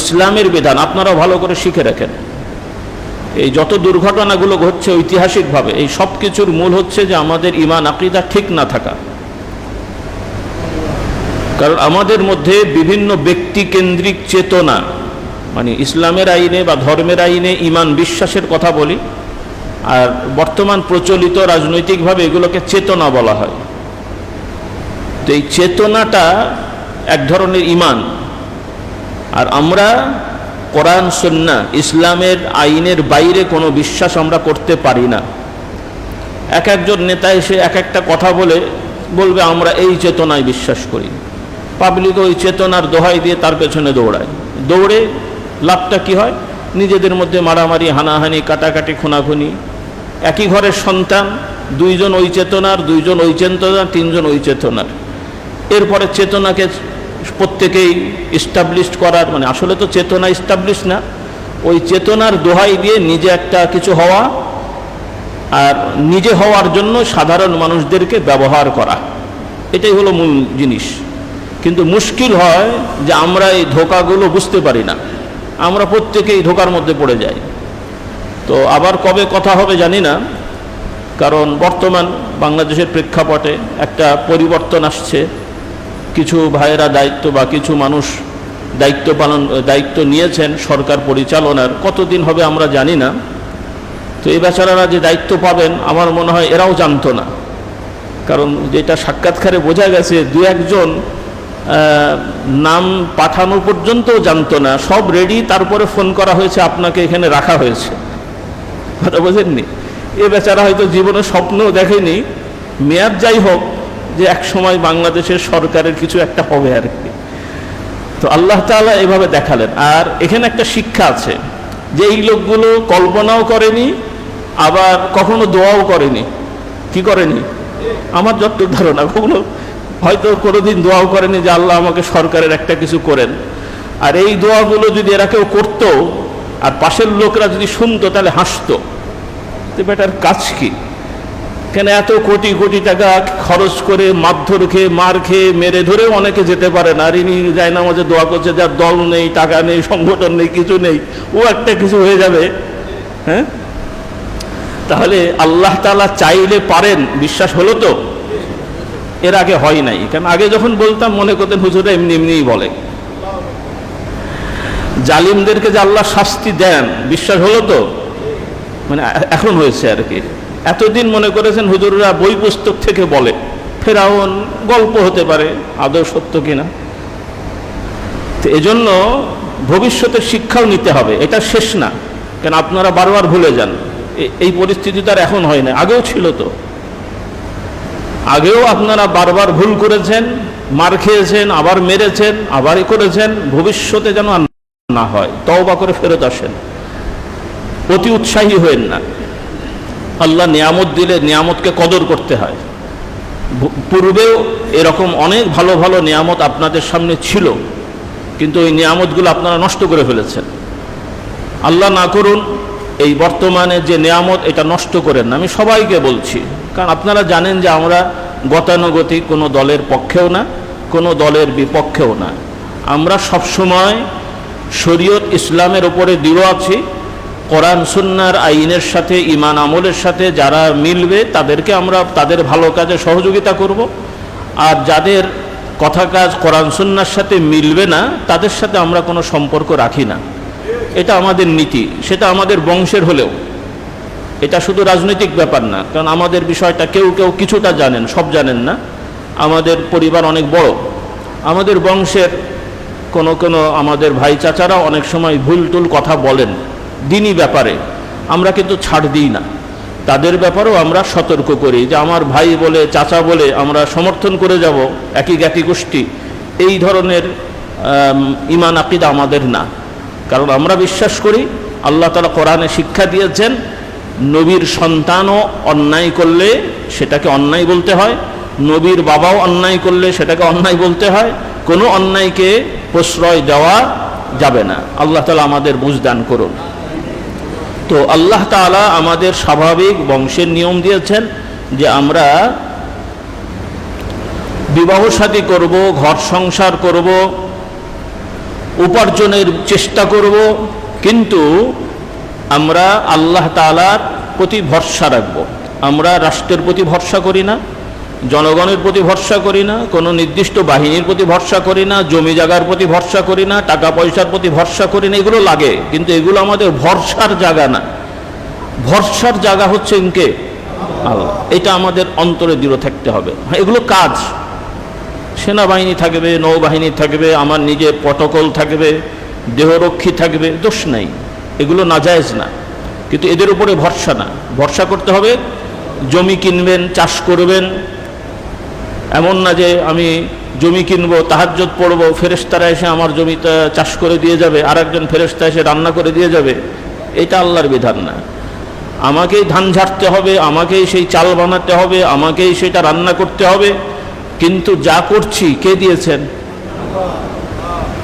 ইসলামের বিধান আপনারা ভালো করে শিখে রাখেন। এই যত দুর্ঘটনাগুলো ঘটছে ঐতিহাসিকভাবে, এই সব কিছুর মূল হচ্ছে যে আমাদের ইমান আকিদা ঠিক না থাকা। কারণ আমাদের মধ্যে বিভিন্ন ব্যক্তি কেন্দ্রিক চেতনা মানে ইসলামের আইনে বা ধর্মের আইনে ইমান বিশ্বাসের কথা বলি, আর বর্তমান প্রচলিত রাজনৈতিকভাবে এগুলোকে চেতনা বলা হয়। তো এই চেতনাটা এক ধরনের ইমান আর আমরা কোরআন, সন্না, ইসলামের আইনের বাইরে কোনো বিশ্বাস আমরা করতে পারি না। এক একজন নেতা এসে এক একটা কথা বলে, বলবে, আমরা এই চেতনায় বিশ্বাস করি। পাবলিক ওই চেতনার দোহাই দিয়ে তার পেছনে দৌড়ায়। দৌড়ে লাভটা কি হয়? নিজেদের মধ্যে মারামারি, হানাহানি, কাটাকাটি, খুনাখুনি। একই ঘরের সন্তান, দুইজন ওই চেতনার, দুইজন ওই চেতনার, তিনজন ওই চেতনার। এরপরে চেতনাকে প্রত্যেকেই ইস্টাবলিশ করার মানে আসলে তো চেতনা ইস্টাবলিশ না, ওই চেতনার দোহাই দিয়ে নিজে একটা কিছু হওয়া আর নিজে হওয়ার জন্য সাধারণ মানুষদেরকে ব্যবহার করা। এটাই হলো মূল জিনিস। কিন্তু মুশকিল হয় যে আমরা এই ধোকাগুলো বুঝতে পারি না। আমরা প্রত্যেকেই ধোকার মধ্যে পড়ে যাই। তো আবার কবে কথা হবে জানি না, কারণ বর্তমান বাংলাদেশের প্রেক্ষাপটে একটা পরিবর্তন আসছে। কিছু ভাইয়েরা দায়িত্ব বা কিছু মানুষ দায়িত্ব পালন, দায়িত্ব নিয়েছেন সরকার পরিচালনার। কতদিন হবে আমরা জানি না। তো এই বেচারারা যে দায়িত্ব পাবেন, আমার মনে হয় এরাও জানতো না। কারণ যেটা সাক্ষাৎকারে বোঝা গেছে, দু একজন নাম পাঠানো পর্যন্তও জানতো না। সব রেডি তারপরে ফোন করা হয়েছে, আপনাকে এখানে রাখা হয়েছে। কথা বোঝেননি? এ বেচারা হয়তো জীবনে স্বপ্নও দেখেনি। মেয়াদ যাই হোক যে এক সময় বাংলাদেশের সরকারের কিছু একটা হবে আর কি। তো আল্লাহ তাআলা এভাবে দেখালেন। আর এখানে একটা শিক্ষা আছে যে এই লোকগুলো কল্পনাও করেনি, আবার কখনো দোয়াও করেনি। কি করেনি? আমার যতটুকু ধারণা, কখনো হয়তো কোনোদিন দোয়াও করেনি যে আল্লাহ আমাকে সরকারের একটা কিছু করেন। আর এই দোয়াগুলো যদি এরা কেউ করতো, আর পাশের লোকরা যদি শুনতো, তাহলে হাসতো। তো বেটার কাজ কি? কেন এত কোটি কোটি টাকা খরচ করে মারধর খেয়ে, মার খেয়ে, মেরে ধরেও অনেকে যেতে পারে না। ইনি যায় না আমাদের দোয়া করছে, যার দল নেই, টাকা নেই, সংগঠন নেই, কিছু নেই, ও একটা কিছু হয়ে যাবে। হ্যাঁ? তাহলে আল্লাহ তালা চাইলে পারেন, বিশ্বাস হলো তো? এর আগে হয় নাই। কারণ আগে যখন বলতাম, মনে করতেন হুজুরা এমনি এমনিই বলে। জালিমদেরকে যে আল্লাহ শাস্তি দেন, বিশ্বাস হলো তো? মানে এখন হয়েছে আর কি। এতদিন মনে করেছেন হুজুররা বই পুস্তক থেকে বলে। ফেরাউন গল্প হতে পারে, আদৌ সত্য কিনা? তো এজন্য ভবিষ্যতের শিক্ষাও নিতে হবে, এটা শেষ না। কেন আপনারা বারবার ভুলে যান। এই পরিস্থিতি তো আর এখন হয় না, আগেও ছিল তো। আগেও আপনারা বারবার ভুল করেছেন, মার খেয়েছেন, আবার মেরেছেন আবার করেছেন, ভবিষ্যতে যেন না হয়, তওবা করে ফেরত আসেন। অতি উৎসাহী হয়েন না। আল্লাহ নিয়ামত দিলে নিয়ামতকে কদর করতে হয়। পূর্বেও এরকম অনেক ভালো ভালো নিয়ামত আপনাদের সামনে ছিল, কিন্তু ওই নিয়ামতগুলো আপনারা নষ্ট করে ফেলেছেন। আল্লাহ না করুন, এই বর্তমানে যে নিয়ামত, এটা নষ্ট করেন না। আমি সবাইকে বলছি, কারণ আপনারা জানেন যে আমরা গতানুগতিক কোনো দলের পক্ষেও না, কোনো দলের বিপক্ষেও না। আমরা সবসময় শরীয়ত ইসলামের উপরে দৃঢ় আছি কোরআন, সুন্নার আইনের সাথে ইমান আমলের সাথে যারা মিলবে, তাদেরকে আমরা, তাদের ভালো কাজে সহযোগিতা করব। আর যাদের কথা কাজ কোরআন, সুন্নার সাথে মিলবে না, তাদের সাথে আমরা কোনো সম্পর্ক রাখি না। এটা আমাদের নীতি, সেটা আমাদের বংশের হলেও। এটা শুধু রাজনৈতিক ব্যাপার না, কারণ আমাদের বিষয়টা কেউ কেউ কিছুটা জানেন, সব জানেন না। আমাদের পরিবার অনেক বড়। আমাদের বংশের কোনো কোনো আমাদের ভাই চাচারা অনেক সময় ভুল টুল কথা বলেন। দিনই ব্যাপারে, আমরা কিন্তু ছাড় দিই না। তাদের ব্যাপারেও আমরা সতর্ক করি যে আমার ভাই বলে, চাচা বলে আমরা সমর্থন করে যাব, একই জ্ঞাতি গোষ্ঠী। এই ধরনের ইমান আকিদা আমাদের না। কারণ আমরা বিশ্বাস করি, আল্লাহ তালা কোরআনে শিক্ষা দিয়েছেন, নবীর সন্তানও অন্যায় করলে সেটাকে অন্যায় বলতে হয়, নবীর বাবাও অন্যায় করলে সেটাকে অন্যায় বলতে হয়, কোনো অন্যায়কে প্রশ্রয় দেওয়া যাবে না। আল্লাহ তালা আমাদের বুঝদান করুন। তো আল্লাহ তালা আমাদের স্বাভাবিক বংশের নিয়ম দিয়েছেন যে আমরা বিবাহ সাথী করব, ঘর সংসার করব, উপার্জনের চেষ্টা করব, কিন্তু আমরা আল্লাহ তালার প্রতি ভরসা রাখব। আমরা রাষ্ট্রের প্রতি ভরসা করি না। জনগণের প্রতি ভরসা করি না কোনো নির্দিষ্ট বাহিনীর প্রতি ভরসা করি না জমি জায়গার প্রতি ভরসা করি না টাকা পয়সার প্রতি ভরসা করি না এগুলো লাগে। কিন্তু এগুলো আমাদের ভরসার জায়গা না। ভরসার জায়গা হচ্ছে ইনকে? এটা আমাদের অন্তরে দৃঢ় থাকতে হবে। হ্যাঁ, এগুলো কাজ। সেনাবাহিনী থাকবে নৌবাহিনী থাকবে আমার নিজের প্রটোকল থাকবে দেহরক্ষী থাকবে দোষ নাই। এগুলো নাজায়েজ না। কিন্তু এদের উপরে ভরসা না। ভরসা করতে হবে জমি কিনবেন চাষ করবেন এমন না যে আমি জমি কিনবো তাহাজ্জত পড়ব ফেরেস্তারা এসে আমার জমিটা চাষ করে দিয়ে যাবে আর একজন ফেরেস্তা এসে রান্না করে দিয়ে যাবে। এটা আল্লাহর বিধান না। আমাকেই ধান ঝাড়তে হবে, আমাকেই সেই চাল বানাতে হবে, আমাকেই সেটা রান্না করতে হবে। কিন্তু যা করছি, কে দিয়েছেন?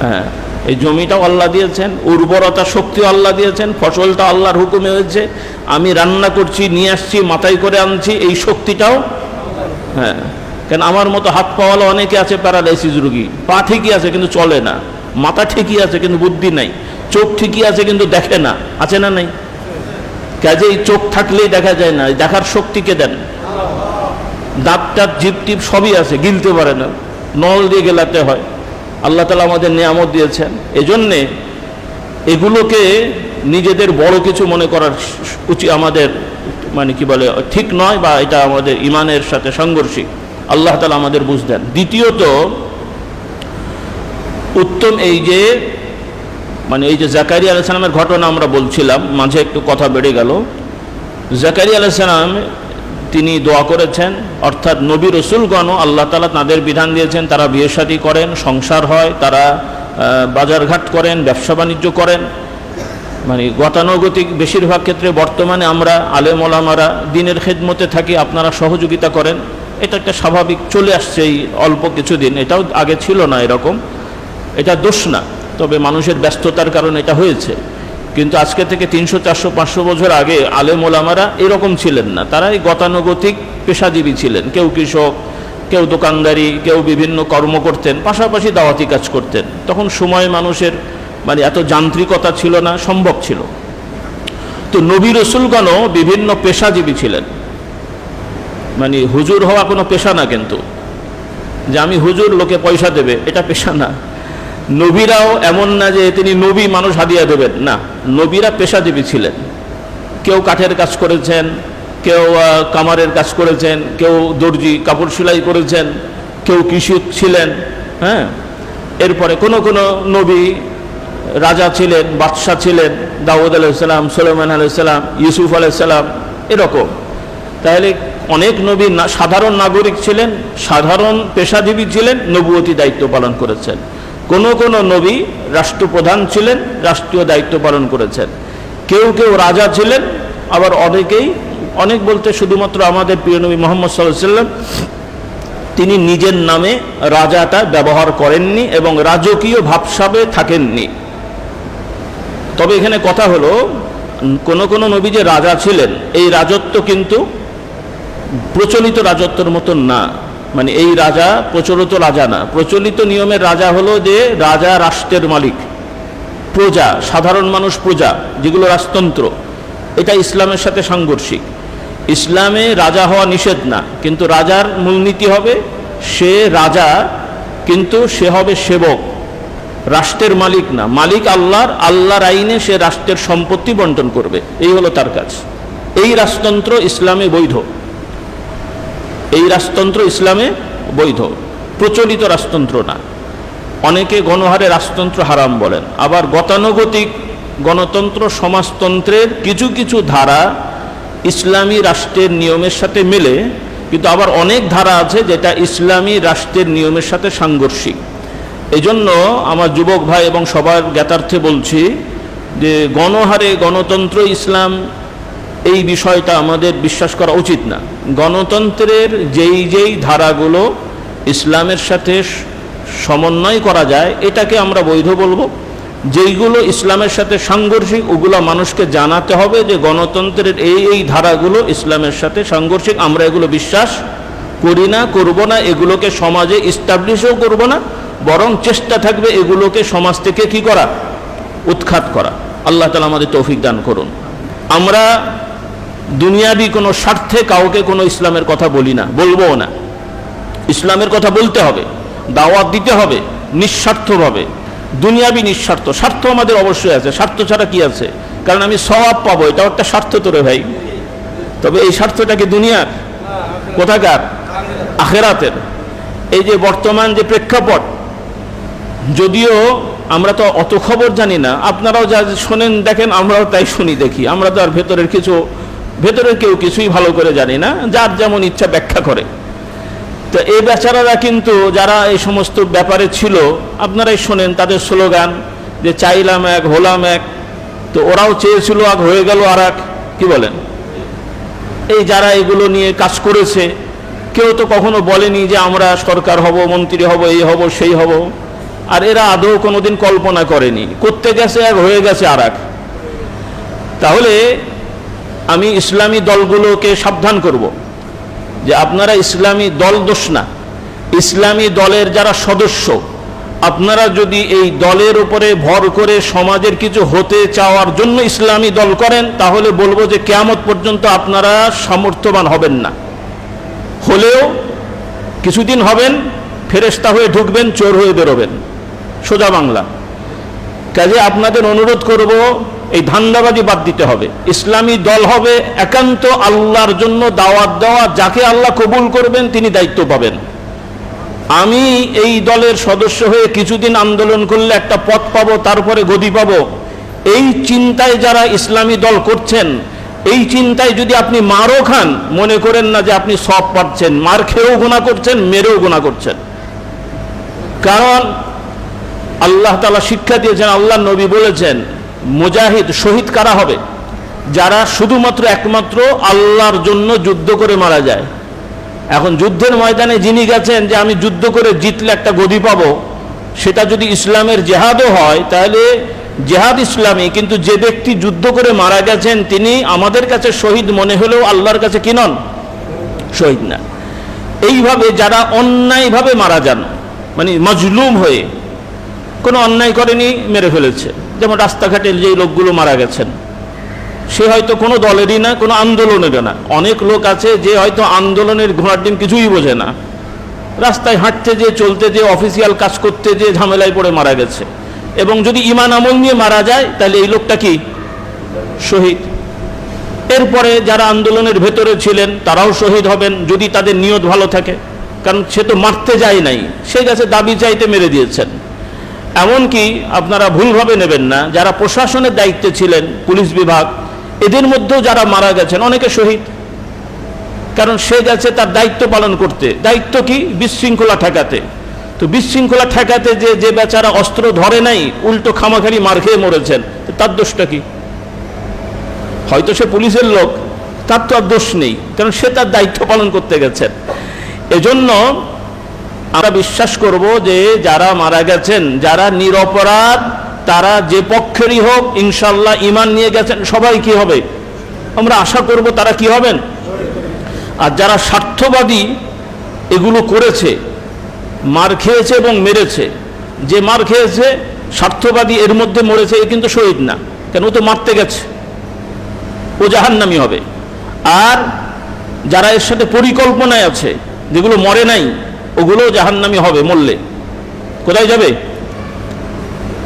হ্যাঁ এই জমিটাও আল্লাহ দিয়েছেন, উর্বরতা শক্তিও আল্লাহ দিয়েছেন, ফসলটা আল্লাহর হুকুমে হয়েছে। আমি রান্না করছি, নিয়ে আসছি, মাথায় করে আনছি, এই শক্তিটাও হ্যাঁ। কেন আমার মতো হাত পাওয়ালা অনেকে আছে প্যারালাইসিস রুগী। পা ঠিকই আছে কিন্তু চলে না। মাথা ঠিকই আছে কিন্তু বুদ্ধি নাই। চোখ ঠিকই আছে কিন্তু দেখে না। আছে না নাই? কাজেই চোখ থাকলেই দেখা যায় না। দেখার শক্তিকে দেন? দাঁত টাত, জিপ টিপ সবই আছে, গিলতে পারে না। নল দিয়ে গেলাতে হয়। আল্লাহ তালা আমাদের নিয়ামত দিয়েছেন। এজন্যে এগুলোকে নিজেদের বড় কিছু মনে করার উচিত আমাদের মানে কি বলে, ঠিক নয় বা এটা আমাদের ইমানের সাথে সাংঘর্ষিক। আল্লাহ তালা আমাদের বুঝ দেন। দ্বিতীয়ত, উত্তম এই যে মানে এই যে জাকারি আলাইসালামের ঘটনা আমরা বলছিলাম, মাঝে একটু কথা বেড়ে গেল। জাকারি আলাইসালাম তিনি দোয়া করেছেন, অর্থাৎ নবী রসুলগণও আল্লাহ তালা তাদের বিধান দিয়েছেন, তারা বিয়ে শাদী করেন, সংসার হয়, তারা বাজারঘাট করেন, ব্যবসা বাণিজ্য করেন। মানে গতানুগতিক বেশিরভাগ ক্ষেত্রে বর্তমানে আমরা আলেম ওলামারা দিনের খেদমতে থাকি, আপনারা সহযোগিতা করেন। এটা একটা স্বাভাবিক, চলে আসছে এই অল্প কিছুদিন। এটাও আগে ছিল না এরকম। এটা দোষ না, তবে মানুষের ব্যস্ততার কারণে এটা হয়েছে। কিন্তু আজকে থেকে তিনশো, চারশো, পাঁচশো বছর আগে আলেম ওলামারা এরকম ছিলেন না। তারা এই গতানুগতিক পেশাজীবী ছিলেন। কেউ কৃষক, কেউ দোকানদারি, কেউ বিভিন্ন কর্ম করতেন, পাশাপাশি দাওয়াতি কাজ করতেন। তখন সময় মানুষের মানে এত যান্ত্রিকতা ছিল না, সম্ভব ছিল। তো নবী রসুলগণও বিভিন্ন পেশাজীবী ছিলেন। মানে হুজুর হওয়া কোনো পেশা না কিন্তু। যে আমি হুজুর, লোকে পয়সা দেবে, এটা পেশা না। নবীরাও এমন না যে তিনি নবী, মানুষ হাদিয়া দেবেন। না, নবীরা পেশাজীবী ছিলেন। কেউ কাঠের কাজ করেছেন, কেউ কামারের কাজ করেছেন, কেউ দর্জি, কাপড় সেলাই করেছেন, কেউ কৃষক ছিলেন হ্যাঁ? এরপরে কোনো কোনো নবী রাজা ছিলেন, বাদশাহ ছিলেন, দাউদ আলাইসালাম সুলেমান আলাইসালাম ইউসুফ আলাইসালাম এরকম। তাহলে অনেক নবী সাধারণ নাগরিক ছিলেন, সাধারণ পেশাজীবী ছিলেন, নবুয়তি দায়িত্ব পালন করেছেন। কোন কোন নবী রাষ্ট্রপ্রধান ছিলেন, রাষ্ট্রীয় দায়িত্ব পালন করেছেন। কেউ কেউ রাজা ছিলেন, আবার অনেকেই, অনেক বলতে শুধুমাত্র আমাদের প্রিয় নবী মোহাম্মদ সাল্লাম তিনি নিজের নামে রাজাটা ব্যবহার করেননি এবং রাজকীয় ভাবসাবে থাকেননি। তবে এখানে কথা হলো, কোন কোন নবী যে রাজা ছিলেন, এই রাজত্ব কিন্তু প্রচলিত রাজত্বের মতন না। মানে এই রাজা প্রচলিত রাজা না। প্রচলিত নিয়মের রাজা হলো যে রাজা রাষ্ট্রের মালিক। প্রজা, সাধারণ মানুষ প্রজা, যেগুলো রাজতন্ত্র। এটা ইসলামের সাথে সাংঘর্ষিক। ইসলামে রাজা হওয়া নিষেধ না, কিন্তু রাজার মূলনীতি হবে সে রাজা, কিন্তু সে হবে সেবক। রাষ্ট্রের মালিক না। মালিক আল্লাহর আল্লাহর আইনে সে রাষ্ট্রের সম্পত্তি বন্টন করবে। এই হলো তার কাজ। এই রাজতন্ত্র ইসলামে বৈধ। এই রাজতন্ত্র ইসলামে বৈধ, প্রচলিত রাজতন্ত্র না। অনেকে গণহারে রাজতন্ত্র হারাম বলেন। আবার গতানুগতিক গণতন্ত্র সমাজতন্ত্রের কিছু কিছু ধারা ইসলামী রাষ্ট্রের নিয়মের সাথে মেলে, কিন্তু আবার অনেক ধারা আছে যেটা ইসলামী রাষ্ট্রের নিয়মের সাথে সাংঘর্ষিক। এজন্য আমার যুবক ভাই এবং সবার জ্ঞাতার্থে বলছি যে গণহারে গণতন্ত্র ইসলাম এই বিষয়টা আমাদের বিশ্বাস করা উচিত না। গণতন্ত্রের যেই যেই ধারাগুলো ইসলামের সাথে সমন্বয় করা যায়, এটাকে আমরা বৈধ বলব। যেইগুলো ইসলামের সাথে সাংঘর্ষিক, ওগুলো মানুষকে জানাতে হবে যে গণতন্ত্রের এই এই ধারাগুলো ইসলামের সাথে সাংঘর্ষিক। আমরা এগুলো বিশ্বাস করি না, করব না, এগুলোকে সমাজে ইস্টাবলিশও করব না, বরং চেষ্টা থাকবে এগুলোকে সমাজ থেকে কি করা? উৎখাত করা। আল্লাহ তালা আমাদের তৌফিক দান করুন। আমরা দুনিয়াবি কোনো স্বার্থে কাউকে কোনো ইসলামের কথা বলি না বলব না। ইসলামের কথা বলতে হবে, দাওয়াত দিতে হবে নিঃস্বার্থভাবে দুনিয়াবি নিঃস্বার্থ, স্বার্থ আমাদের অবশ্যই আছে, স্বার্থ ছাড়া কি আছে? কারণ আমি স্বভাব পাবো, এটাও একটা স্বার্থ তোরে ভাই। তবে এই স্বার্থটাকে দুনিয়ার কোথাকার? আখেরাতের। এই যে বর্তমান যে প্রেক্ষাপট, যদিও আমরা তো অত খবর জানি না, আপনারাও যা শোনেন দেখেন, আমরাও তাই শুনি দেখি। আমরা তো আর ভেতরের কিছু ভেতরের কেউ কিছুই ভালো করে জানি না, যার যেমন ইচ্ছা ব্যাখ্যা করে। তো এই বেচারারা কিন্তু যারা এই সমস্ত ব্যাপারে ছিল, আপনারাই শোনেন তাদের স্লোগান যে চাইলাম এক, হলাম এক। তো ওরাও চেয়েছিল এক হয়ে গেল আর এক কি বলেন? এই যারা এগুলো নিয়ে কাজ করেছে, কেউ তো কখনো বলেনি যে আমরা সরকার হব, মন্ত্রী হব, এই হব, সেই হব। আর এরা আদৌ কোনোদিন কল্পনা করেনি। করতে গেছে এক হয়ে গেছে, আর এক তাহলে আমি ইসলামী দলগুলোকে সাবধান করব যে আপনারা ইসলামী দল দোষ না। ইসলামী দলের যারা সদস্য, আপনারা যদি এই দলের উপরে ভর করে সমাজের কিছু হতে চাওয়ার জন্য ইসলামী দল করেন, তাহলে বলব যে কেয়ামত পর্যন্ত আপনারা সামর্থ্যবান হবেন না। হলেও কিছুদিন হবেন ফেরেস্তা হয়ে ঢুকবেন, চোর হয়ে বেরোবেন। সোজা বাংলা। কাজে আপনাদের অনুরোধ করব এই ধান্দাবাজি বাদ দিতে হবে। ইসলামী দল হবে একান্ত আল্লাহর জন্য দাওয়াত দেওয়া, যাকে আল্লাহ কবুল করবেন তিনি দায়িত্ব পাবেন। আমি এই দলের সদস্য হয়ে কিছুদিন আন্দোলন করলে একটা পথ পাবো, তারপরে গদি পাবো। এই চিন্তায় যারা ইসলামী দল করছেন, এই চিন্তায় যদি আপনি মারও খান, মনে করেন না যে আপনি সব পাচ্ছেন মার খেয়েও গুণা করছেন, মেরেও গুণা করছেন। কারণ আল্লাহ তালা শিক্ষা দিয়েছেন, আল্লাহ নবী বলেছেন মুজাহিদ শহীদ কারা হবে? যারা শুধুমাত্র একমাত্র আল্লাহর জন্য যুদ্ধ করে মারা যায়। এখন যুদ্ধের ময়দানে যিনি গেছেন যে আমি যুদ্ধ করে জিতলে একটা গদি পাব, সেটা যদি ইসলামের জেহাদও হয়, তাহলে জেহাদ ইসলামী, কিন্তু যে ব্যক্তি যুদ্ধ করে মারা গেছেন, তিনি আমাদের কাছে শহীদ মনে হলেও আল্লাহর কাছে কি নন? শহীদ না। এইভাবে যারা অন্যায়ভাবে মারা যান মানে মজলুম হয়ে, কোনো অন্যায় করেনি, মেরে ফেলেছে। যেমন রাস্তাঘাটে যেই লোকগুলো মারা গেছেন, সে হয়তো কোনো দলেরই না, কোনো আন্দোলনেরও না। অনেক লোক আছে যে হয়তো আন্দোলনের ঘোড়ার ডিম কিছুই বোঝে না। রাস্তায় হাঁটতে যে, চলতে যে, অফিসিয়াল কাজ করতে যে ঝামেলায় পড়ে মারা গেছে। এবং যদি ইমান আমল নিয়ে মারা যায়, তাহলে এই লোকটা কি? শহীদ। এরপরে যারা আন্দোলনের ভেতরে ছিলেন, তারাও শহীদ হবেন, যদি তাদের নিয়ত ভালো থাকে। কারণ সে তো মারতে যায় নাই, সে গেছে দাবি চাইতে মেরে দিয়েছেন। এমনকি আপনারা ভুলভাবে নেবেন না, যারা প্রশাসনের দায়িত্বে ছিলেন, পুলিশ বিভাগ, এদের মধ্যেও যারা মারা গেছেন, অনেকে শহীদ। কারণ সে গেছে তার দায়িত্ব পালন করতে। দায়িত্ব কি? বিশৃঙ্খলা ঠেকাতে। তো বিশৃঙ্খলা ঠেকাতে যে যে বেচারা অস্ত্র ধরে নাই, উল্টো খামাখারি মার খেয়ে মরেছেন তার দোষটা কি? হয়তো সে পুলিশের লোক, তার তো আর দোষ নেই, কারণ সে তার দায়িত্ব পালন করতে গেছেন। এজন্য আমরা বিশ্বাস করব যে যারা মারা গেছেন, যারা নিরপরাধ, তারা যে পক্ষেরই হোক, ইনশাল্লাহ ইমান নিয়ে গেছেন, সবাই কি হবে? আমরা আশা করব তারা কি হবেন? আর যারা স্বার্থবাদী, এগুলো করেছে, মার খেয়েছে এবং মেরেছে, যে মার খেয়েছে, স্বার্থবাদী এর মধ্যে মরেছে, এ কিন্তু শহীদ না, কেন ও তো মারতে গেছে, ও জাহান্নামি হবে। আর যারা এর সাথে পরিকল্পনায় আছে, যেগুলো মরে নাই ওগুলো জাহান্নামি হবে মরলে। কোথায় যাবে?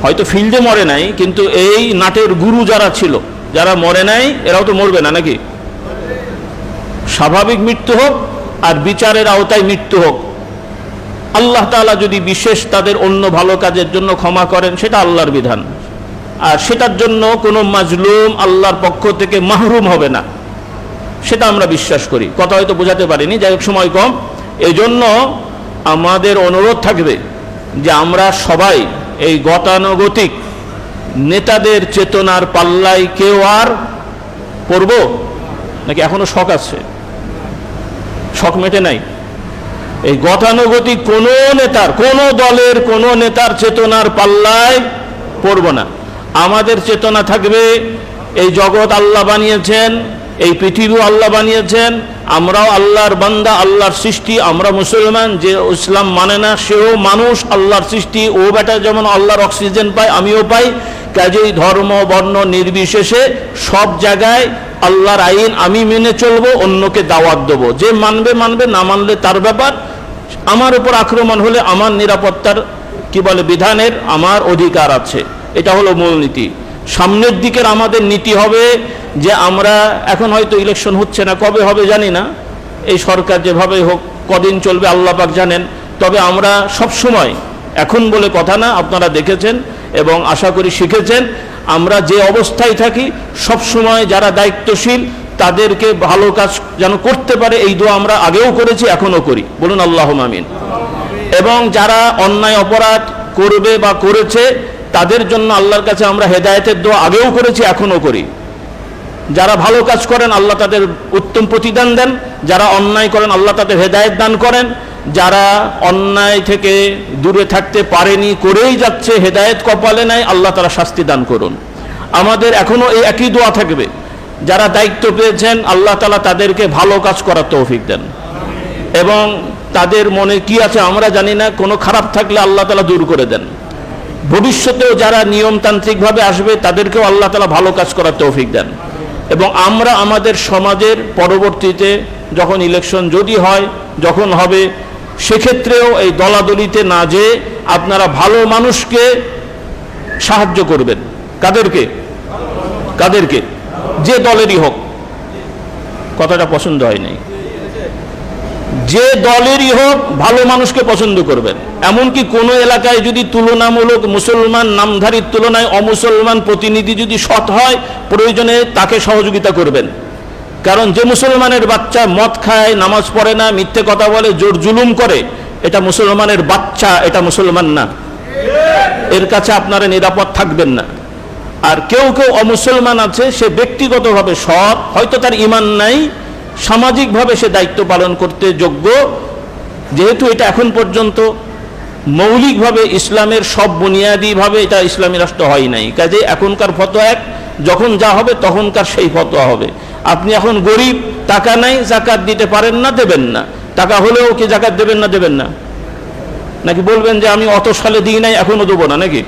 হয়তো ফিল্ডে মরে নাই, কিন্তু এই নাটের গুরু যারা ছিল, যারা মরে নাই, এরাও তো মরবে না নাকি? স্বাভাবিক মৃত্যু হোক আর বিচারের আওতায় মৃত্যু হোক। আল্লাহ তাআলা যদি বিশেষ তাদের অন্য ভালো কাজের জন্য ক্ষমা করেন, সেটা আল্লাহর বিধান। আর সেটার জন্য কোনো মাজলুম আল্লাহর পক্ষ থেকে মাহরুম হবে না। সেটা আমরা বিশ্বাস করি। কথা হয়তো বোঝাতে পারিনি, যাই সময় কম। এই জন্য আমাদের অনুরোধ থাকবে যে আমরা সবাই এই গতানুগতিক নেতাদের চেতনার পাল্লায় কেউ আর পড়ব? নাকি এখনও শখ আছে? শখ মেটে নাই। এই গতানুগতিক কোনো নেতার, কোনো দলের, কোনো নেতার চেতনার পাল্লায় পড়ব না। আমাদের চেতনা থাকবে, এই জগৎ আল্লাহ বানিয়েছেন এই পৃথিবীও আল্লাহ বানিয়েছেন, আমরাও আল্লাহর বান্দা, আল্লাহর সৃষ্টি, আমরা মুসলমান, যে ইসলাম মানে না, সেও মানুষ, আল্লাহর সৃষ্টি, ও বেটা যেমন আল্লাহর অক্সিজেন পায়, আমিও পাই। কাজেই ধর্ম, বর্ণ, নির্বিশেষে সব জায়গায় আল্লাহর আইন আমি মেনে চলবো, অন্যকে দাওয়াত দেবো। যে মানবে মানবে, না মানলে তার ব্যাপার। আমার উপর আক্রমণ হলে আমার নিরাপত্তার, কি বলে, বিধানের আমার অধিকার আছে। এটা হলো মূলনীতি। সামনের দিকের আমাদের নীতি হবে যে আমরা এখন হয়তো ইলেকশন হচ্ছে না, কবে হবে জানি না। এই সরকার যেভাবে হোক, কদিন চলবে আল্লাহ পাক জানেন। তবে আমরা সব সময় এখন বলে কথা না, আপনারা দেখেছেন এবং আশা করি শিখেছেন, আমরা যে অবস্থায় থাকি সব সময় যারা দায়িত্বশীল, তাদেরকে ভালো কাজ যেন করতে পারে, এই দোয়া আমরা আগেও করেছি, এখনও করি। বলুন আল্লাহ মামিন এবং যারা অন্যায় অপরাধ করবে বা করেছে, তাদের জন্য আল্লাহর কাছে আমরা হেদায়েতের দোয়া আগেও করেছি, এখনও করি। যারা ভালো কাজ করেন, আল্লাহ তাদের উত্তম প্রতিদান দেন। যারা অন্যায় করেন, আল্লাহ তাদের হেদায়েত দান করেন। যারা অন্যায় থেকে দূরে থাকতে পারেনি, করেই যাচ্ছে, হেদায়েত কপালে নাই, আল্লাহ তারা শাস্তি দান করুন। আমাদের এখনও এই একই দোয়া থাকবে। যারা দায়িত্ব পেয়েছেন, আল্লাহ তালা তাদেরকে ভালো কাজ করার তৌফিক দেন। এবং তাদের মনে কি আছে আমরা জানি না, কোনো খারাপ থাকলে আল্লাহ তালা দূর করে দেন। ভবিষ্যতেও যারা নিয়মতান্ত্রিকভাবে আসবে, তাদেরকেও আল্লাহ তালা ভালো কাজ করার তৌফিক দেন। এবং আমরা আমাদের সমাজের পরবর্তীতে যখন ইলেকশন যদি হয়, যখন হবে, সেক্ষেত্রেও এই দলাদলিতে না যে আপনারা ভালো মানুষকে সাহায্য করবেন। কাদেরকে? কাদেরকে? যে দলেরই হোক। কথাটা পছন্দ হয়নি যে দলেরই হোক ভালো মানুষকে পছন্দ করবেন। এমনকি কোনো এলাকায় যদি তুলনামূলক মুসলমান নামধারীর তুলনায় অমুসলমান প্রতিনিধি যদি সৎ হয়, প্রয়োজনে তাকে সহযোগিতা করবেন। কারণ যে মুসলমানের বাচ্চা মদ খায়, নামাজ পড়ে না, মিথ্যে কথা বলে, জোর জুলুম করে, এটা মুসলমানের বাচ্চা, এটা মুসলমান না। এর কাছে আপনারা নিরাপদ থাকবেন না। আর কেউ কেউ অমুসলমান আছে, সে ব্যক্তিগতভাবে সৎ, হয়তো তার ইমান নাই সামাজিকভাবে সে দায়িত্ব পালন করতে যোগ্য। যেহেতু এটা এখন পর্যন্ত মৌলিকভাবে ইসলামের সব বুনিয়াদীভাবে এটা ইসলামী রাষ্ট্র হয় নাই। কাজে এখনকার ফতোয়া এক, যখন যা হবে তখনকার সেই ফতোয়া হবে। আপনি এখন গরিব, টাকা নাই, জাকাত দিতে পারেন না, দেবেন না। টাকা হলেও কি জাকাত দেবেন না দেবেন না? নাকি বলবেন যে আমি অত সালে দিই নাই এখনও দেবো না নাকি?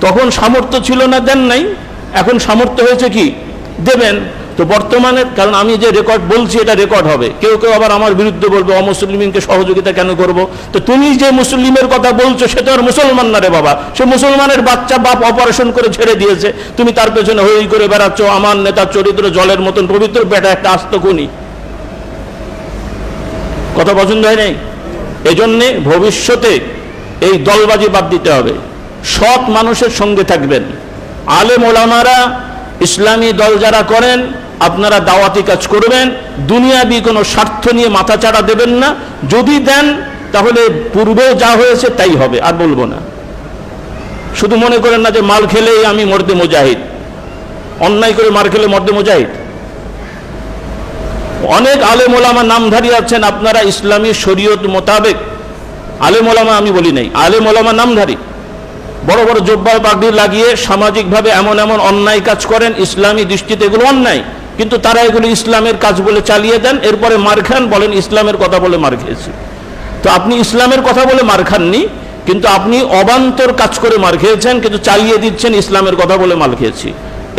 তখন সামর্থ্য ছিল না, দেন নাই। এখন সামর্থ্য হয়েছে কি? দেবেন। তো বর্তমানে, কারণ আমি যে রেকর্ড বলছি এটা রেকর্ড হবে। কেউ কেউ আবার আমার বিরুদ্ধে বলবে অমুসলিমকে সহযোগিতা কেন করব? তো তুমি যে মুসলিমের কথা বলছো, সে তো আর মুসলমান না রে বাবা। সে মুসলমানের বাচ্চা বাপ অপারেশন করে ছেড়ে দিয়েছে। তুমি তার পেছনে হই করে বেড়াচ্ছ, আমার নেতার চরিত্র জলের মতন পবিত্র, বেটা একটা আস্ত খুনি। কথা পছন্দ হয় নাই? এজন্যে ভবিষ্যতে এই দলবাজি বাদ দিতে হবে। সৎ মানুষের সঙ্গে থাকবেন। আলেম ওলামারা ইসলামী দল যারা করেন আপনারা দাওয়াতি কাজ করবেন, দুনিয়াবি কোনো স্বার্থ নিয়ে মাথাচাড়া দেবেন না। যদি দেন, তাহলে পূর্বেও যা হয়েছে তাই হবে, আর বলব না। শুধু মনে করেন না যে মাল খেলেই আমি মর্দে মুজাহিদ। অন্যায় করে মার খেলে মর্দে মুজাহিদ। অনেক আলেম ওলামা নামধারী আছেন, আপনারা ইসলামী শরীয়ত মোতাবেক। আলেম ওলামা আমি বলি নাই, আলেম ওলামা নামধারী। বড় বড় জব্বা পাগড়ি লাগিয়ে সামাজিকভাবে এমন এমন অন্যায় কাজ করেন, ইসলামী দৃষ্টিতে এগুলো অন্যায়। কিন্তু তারা এগুলো ইসলামের কাজ বলে চালিয়ে দেন। এরপরে মার খান বলেন, ইসলামের কথা বলে মার খেয়েছি। তো আপনি ইসলামের কথা বলে মার খাননি, কিন্তু আপনি অবান্তর কাজ করে মার খেয়েছেন, কিন্তু চালিয়ে দিচ্ছেন ইসলামের কথা বলে মার খেয়েছি।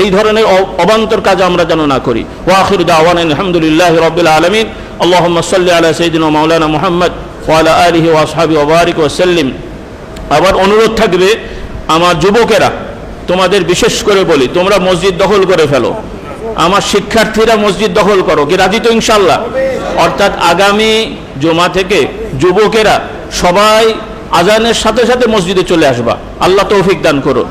এই ধরনের অবান্তর কাজ আমরা যেন না করি। ওয়াখির দাওয়ান আলহামদুলিল্লাহ রবিল আলমিন। আল্লাহম্মা সাল্লি আলা সাইয়্যিদিনা মাওলানা মুহাম্মদ ওয়া আলা আলিহি ওয়া আসহাবিহি ওয়া বারিক ওয়া সাল্লিম। আবার অনুরোধ থাকবে, আমার যুবকেরা, তোমাদের বিশেষ করে বলি, তোমরা মসজিদ দখল করে ফেলো। আমার শিক্ষার্থীরা মসজিদ দখল করো। কি রাজি তো ইনশাল্লাহ অর্থাৎ আগামী জমা থেকে যুবকেরা সবাই আজানের সাথে সাথে মসজিদে চলে আসবা। আল্লাহ তৌফিক দান করো